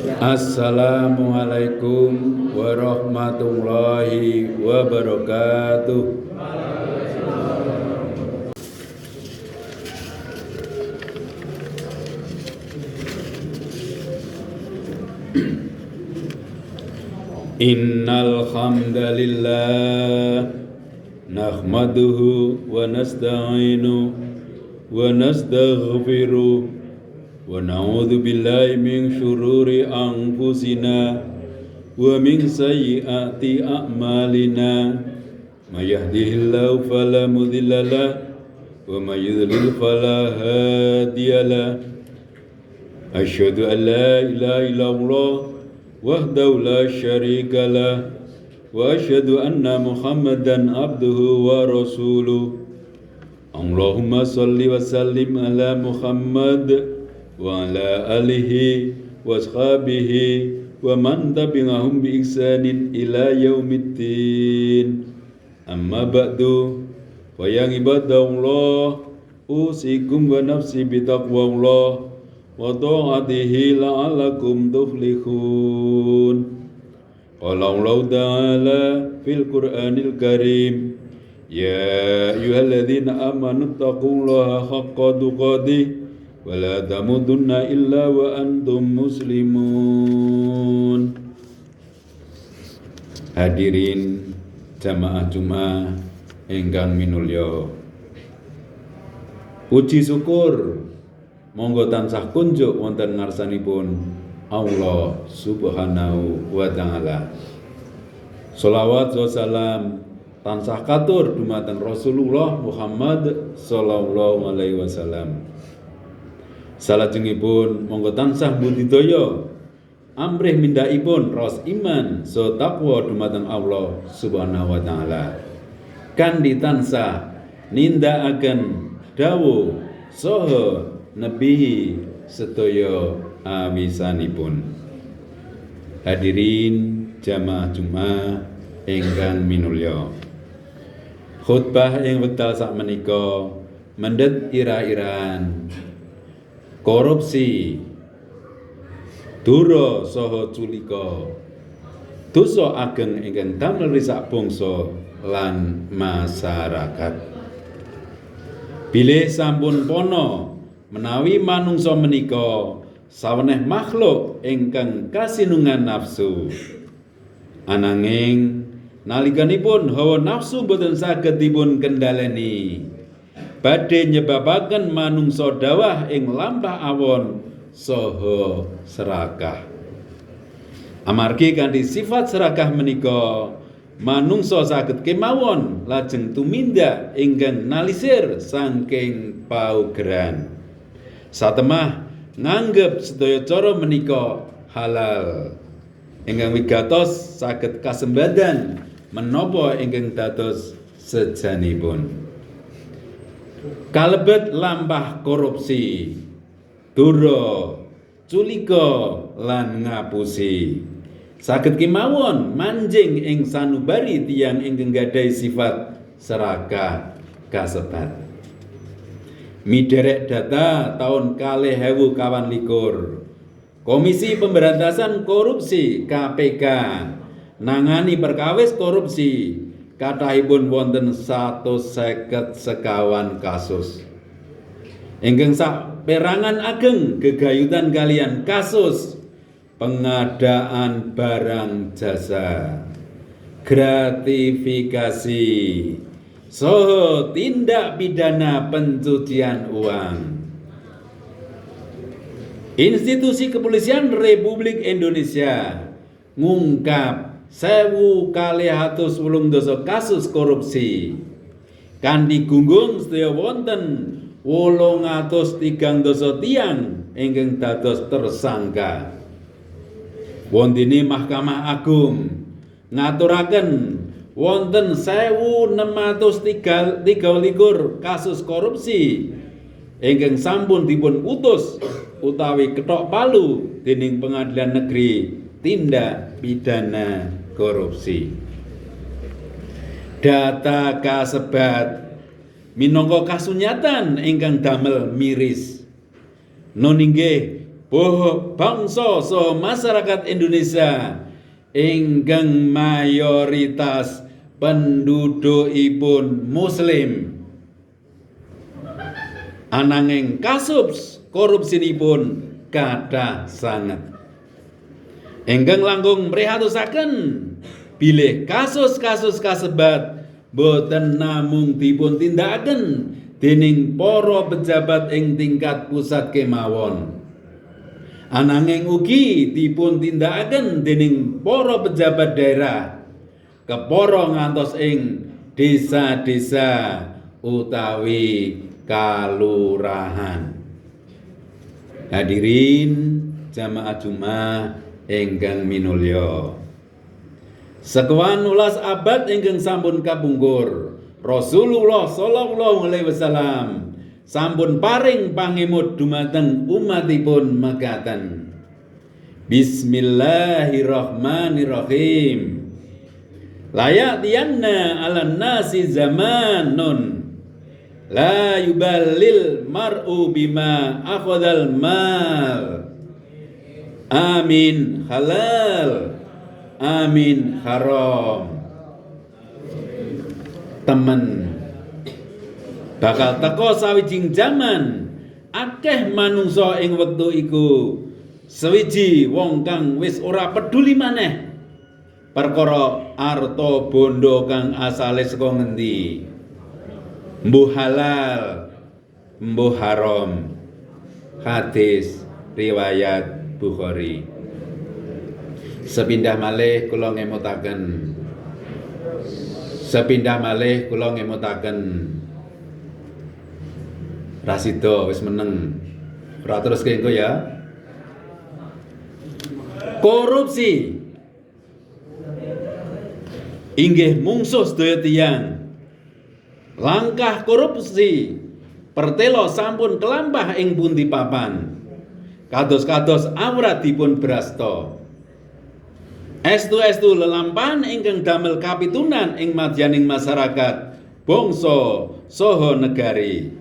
Assalamualaikum warahmatullahi wabarakatuh. Innal hamdalillah nahmaduhu wa nasta'inu wa nastaghfiruh ونعوذ بالله من شرور أنفسنا ومن سيئات أعمالنا. من يهده الله فلا مضل له ومن يضلل فلا هادي له. أشهد أن لا إله إلا الله وحده لا شريك له وأشهد أن محمدا عبده ورسوله. اللهم صل وسلم على محمد وعلى آله وأصحابه ومن تبعهم بإحسان إلى يوم الدين أما بعد فيا عباد الله أوصيكم ونفسي بتقوى الله وطاعته لعلكم تفلحون قال الله تعالى في القرآن الكريم يا أيها الذين آمنوا اتقوا الله حق تقاته tamutunna illa wa antum muslimun hadirin jamaah Jumat ingkang minulya. Puji syukur. Monggo tansah kunjuk wonten ngarsanipun Allah Subhanahu wa taala. Salawat wa salam tansah katur dumateng Rasulullah Muhammad sallallahu alaihi wasallam Salajengipun monggo tansah budidaya amrih mindakipun ros iman so takwa dumateng Allah Subhanahu wa taala. Kandi tansah nindakaken dawuh saha nebihi sedaya awisanipun. Hadirin jamaah Jumat ingkang minulya. Khutbah ing wekdal sak menika mendhet ira-iraan korupsi. Dura saha culika. Dosa ageng ingkang damel risak bangsa lan masyarakat. Bilih sampun pono menawi manungsa menika saweneh makhluk ingkang kasinungan nafsu. Ananging nalikanipun hawa nafsu boten saged dipun kendaleni badhe nyebabaken manungsa dawah ing lampah awon saha serakah. Amargi kanthi sifat serakah menika manungsa saged kemawon lajeng tumindak ingkang nalisir saking paugeran. Satemah nganggep sedaya cara menika halal. Ingkang wigatos saged kasembadan menapa ingkang dados sejanipun kalebet lampah korupsi. Dura culika lan ngapusi. Saged kemawon manjing ing sanubari tiyang ingkang gadhahi sifat serakah kasebat. Miderek data tahun kalih hewu kawan likur. Komisi Pemberantasan Korupsi KPK nangani perkawis korupsi kathahipun wonten satu seket sekawan kasus. Ingkang sak perangan ageng gegayutan kalian kasus pengadaan barang jasa, gratifikasi, soho tindak pidana pencucian uang. Institusi Kepolisian Republik Indonesia ngungkap sewu kali atus wulung dosa kasus korupsi. Kandi gunggung sedaya wonten wolong atus tigang dosa tiang ingkang dados tersangka. Wontini Mahkamah Agung ngaturaken wonten sewu enam atus tiga likur kasus korupsi ingkang sampun dipun utus utawi ketok palu dening pengadilan negeri tindak pidana korupsi. Data kasebat minangka kasunyatan ingkang damel miris. Non inggih boh bangsa so masyarakat Indonesia ingkang mayoritas pendudukipun muslim ananging kasus korupsinipun kathah sanget ingkang langkung mrihatosaken bilih kasus-kasus kasebat boten namung dipun tindakaken dening para pejabat ing tingkat pusat kemawon. Ananging ugi dipun tindakaken dening para pejabat daerah kepara ngantos ing desa-desa utawi kalurahan. Hadirin jamaah Jumat ingkang minulya. Sekawan ulas abad ingkang sampun kapungkur Rasulullah sallallahu alaihi wasallam sampun paring pangemut dumateng umatipun mekaten Bismillahirrahmanirrahim. Layak tianna ala nasi zamanun. La yuballil mar'u bima akhadal mal Amin. Halal. Amin. Haram. Temen. Bakal teko sawijing jaman Akeh manungsa ing wektu iku. Sewiji wong kang wis ora peduli maneh perkara arta bondo kang asale saka ngendi? Mbuh halal mbuh haram. Hadis riwayat Bukhari. Sepindah malih kula ngemutaken sepindah malih kula ngemutaken Rasido wis meneng. Ora terus ya. Korupsi. Inggih mungsuh sedaya tiyang. Langkah korupsi. Pertelo sampun kelampah ing pundi papan kados-kados awrat dipun brasta. Estu-estu lelampahan ingkang damel kapitunan ing madyaning masyarakat bangsa saha negari.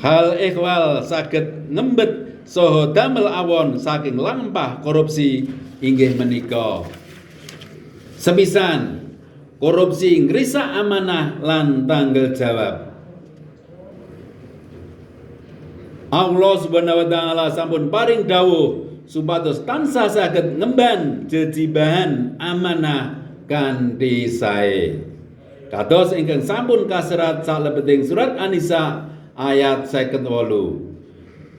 Hal ikhwal saged ngembet saha damel awon saking lampah korupsi inggih menika. Sepisan korupsi ngrisak amanah lan tanggal jawab. Allah Subhanahu wa taala sampun paring dawuh supados tansah saged ngemban jejibahan amanah kanthi sae. Kados ingkang sampun kaserat salebeting surat An-Nisa ayat 58.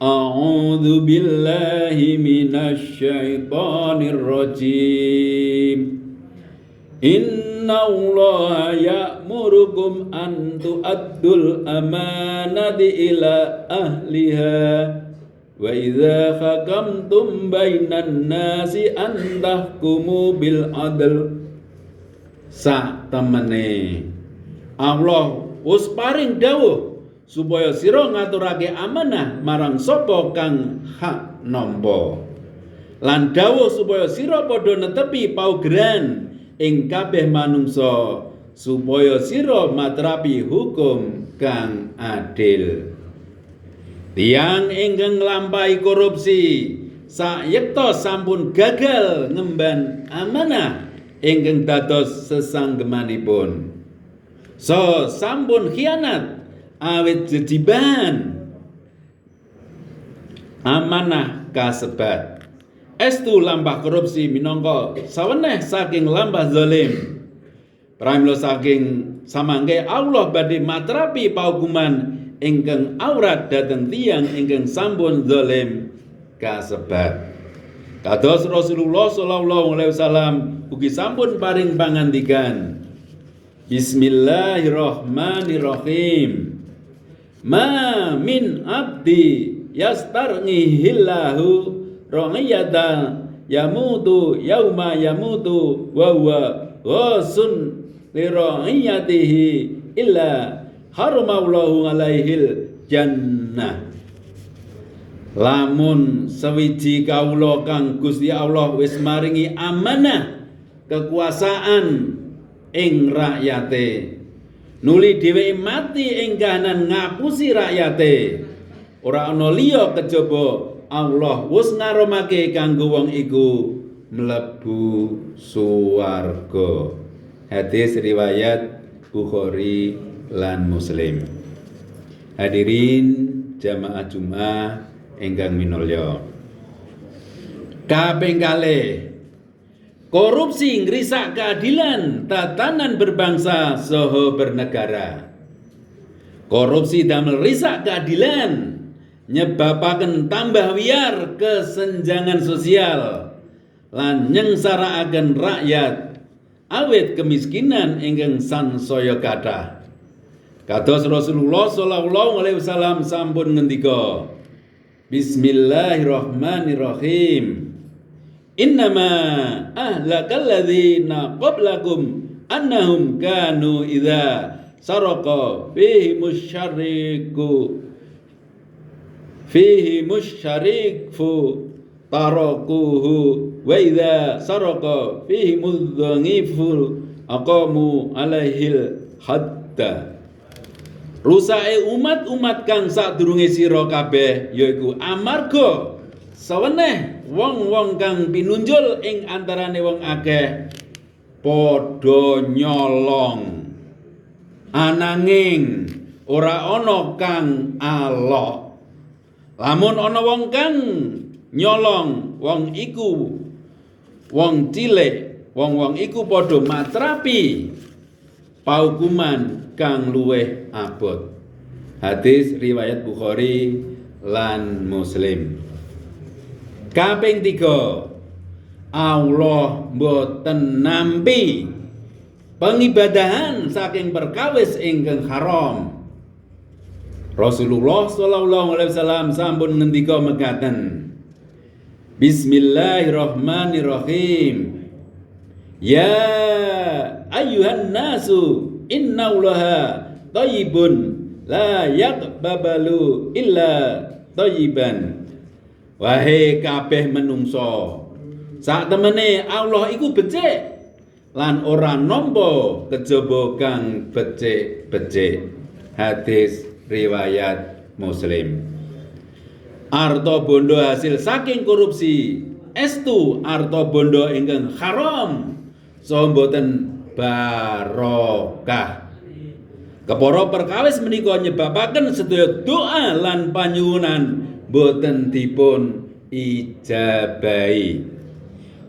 A'udzu billahi minasy syaithanir rajim. Inna Allah ya'murukum an tu'addul amanati ila ahliha. Wa idza hakamtum bainan nasi an tahkumu bil adl. Sa temene. Allah wis paring dawuh supaya sira ngaturake amanah marang sapa kang hak nampa. Lan dawuh supaya sira padha netepi paugeran ing kabeh manungsa supaya sira matrapi hukum kang adil. Tiang ingkang nglampahi korupsi sayekta sampun gagal ngemban amanah ingkang dados sesanggemanipun. So sampun khianat awit jejiban amanah kasebat. Estu lambah korupsi minangka saweneh saking lambah zalim. Pramila saking samangke Allah badhe matrapi paukuman ingkang aurat dhateng tiyang ingkang sampun zalim kasebat. Kados Rasulullah sallallahu alaihi wasallam ugi sampun paring pangandikan. Bismillahirrahmanirrahim. Ma min abdi yastarngihillahu ra'iyata yamutu yauma yamutu wa huwa ghasun li ra'iyatihi illa haramallahu alaihil jannah. Lamun sewiji kawula kang Gusti Allah wis maringi amanah kekuasaan ing rakyate. Nuli dhewe mati ing kahanan ngapusi rakyate. Ora ana liya kejaba Allah wis ngaromake kanggo wong iku mlebu suwarga. Hadis riwayat Bukhari lan Muslim. Hadirin jamaah Jumat ingkang minulya. Kaping kalih korupsi ngrisak keadilan tatanan berbangsa soho bernegara. Korupsi damel risak keadilan nyebabaken tambah wiar kesenjangan sosial. Lan nyengsarakaken rakyat. Awit kemiskinan ingkang sansaya kathah. Kados Rasulullah sallallahu alaihi wasallam sampun ngendika Bismillahirrahmanirrahim. Innama ahlakal ladzina qablakum annahum kanu idza saraka fihi musyariku fihi musyarifu tarakuhu wa idza saraka fihi mudhangifu aqamu alaihil hadda. Rusake umat-umat kang sadurunge sira kabeh yaiku amarga saweneh wong-wong kang pinunjul ing antarane wong akeh padha nyolong. Ananging ora ana kang alok lamun ana wong kang nyolong wong iku wong cilik wong-wong iku padha matrapi paukuman kang luweh abot hadis riwayat Bukhari lan Muslim kaping tiga Allah mboten nampi pengibadahan saking perkawis ingkang haram. Rasulullah sallallahu alaihi wasallam sampun ngendika mekaten. Bismillahirrahmanirrahim. Ya ayyuhan nasu innallaha thayyibun la yaqbalu illa thayyiban. Wahai kabeh menungso, sak temene Allah iku becik lan ora nampa kejaba kang becik-becik hadis riwayat Muslim. Arto bondo hasil saking korupsi. Estu arto bondo ingkang haram. Saha boten barokah. Keporo perkawis menika nyebabaken sedaya doa lan panyuwunan boten dipun ijabahi.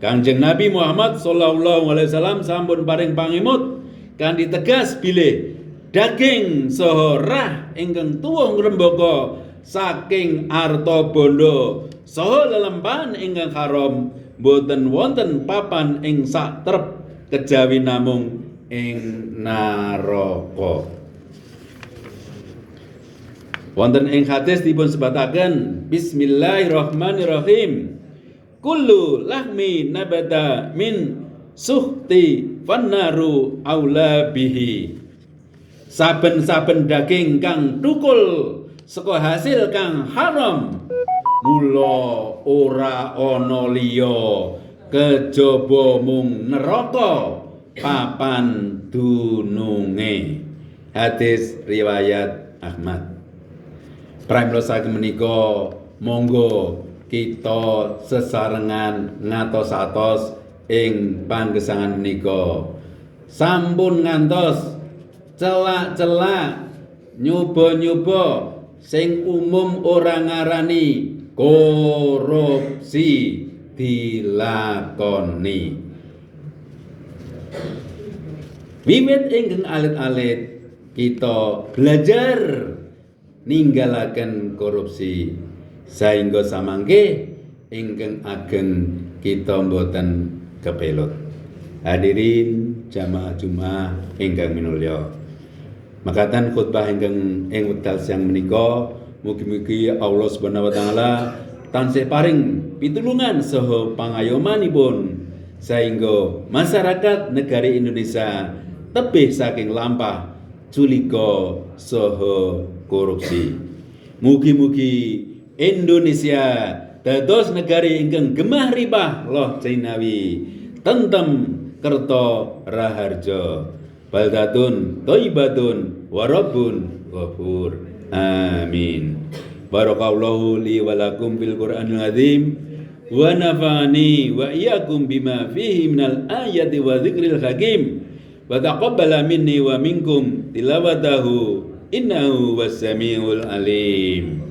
Kanjeng Nabi Muhammad sallallahu alaihi wasallam sampun paring pangimut kanthi tegas bilih daging saha rah ingkang tuwuh ngrembaka saking arta bondo saha lelempahan ingkang haram boten wonten papan ing trep kejawi namung ing naraka. Wonten ing hadis dipun sebataken Bismillahirrahmanirrahim. Kullu lahmi nabata min suhti fannaru aula bihi saben-saben daging kang tukul saka hasil kang haram mula ora ana liya. Kejaba mung neraka papan dununge hadis riwayat Ahmad. Pramila saking menika monggo kita sesarengan ngatos-atos ing panggesangan menika. Sampun ngantos celak-celak nyoba-nyoba sing umum ora ngarani korupsi dilakoni wiwit ingkang alit-alit kita belajar ninggalaken korupsi saengga samangke ingkang ageng kita mboten kepelut. Hadirin jamaah Jumat ingkang minulya. Makatan khutbah ingkang ing wekdal siang menika mugi-mugi Allah Subhanahu wa taala tansih paring pitulungan saha pangayomanipun sehingga masyarakat negari Indonesia tebih saking lampah culika saha korupsi. Mugi-mugi Indonesia dados negari ingkang gemah ribah loh Cinawi tentem kerto raharjo baldatun toibatun warabun ghafur. Amin. Barakallahu li wa lakum fil Qur'anil azim. Wa nafa'ani wa iyyakum bima fihi minal ayati wa dzikril hakim. Wa taqabbala minni wa minkum tilawatahu. Innahu was samiul alim